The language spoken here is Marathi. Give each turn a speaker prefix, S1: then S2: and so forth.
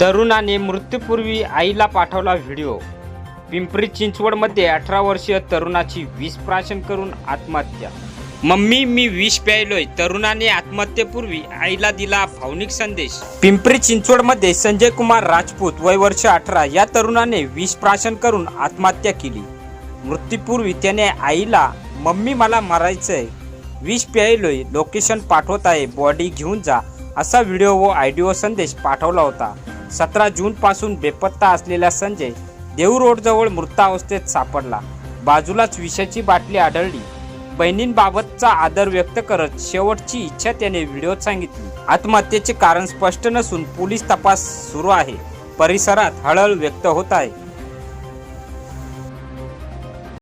S1: तरुणाने मृत्यूपूर्वी आईला पाठवला व्हिडिओ. पिंपरी चिंचवडमध्ये अठरा वर्षीय तरुणाची विष प्राशन करून आत्महत्या. मम्मी मी विष प्यायलोय. तरुणाने आत्महत्येपूर्वी आईला दिला भावनिक संदेश. पिंपरी चिंचवडमध्ये संजय कुमार राजपूत वय वर्ष अठरा या तरुणाने विष प्राशन करून आत्महत्या केली. मृत्यूपूर्वी त्याने आईला मम्मी मला मारायचंय. विष प्यायलोय. लोकेशन पाठवत आहे. बॉडी घेऊन जा. असा व्हिडिओ व ऑडिओ संदेश पाठवला होता. सतरा जून पासून बेपत्ता असलेला संजय देऊ रोडजवळ मृतावस्थेत सापडला. बाजूलाच विषाची बाटली आढळली. बहिणींबाबतचा आदर व्यक्त करत शेवटची इच्छा त्याने व्हिडिओत सांगितली. आत्महत्येचे कारण स्पष्ट नसून पोलीस तपास सुरू आहे. परिसरात हळहळ व्यक्त होत आहे.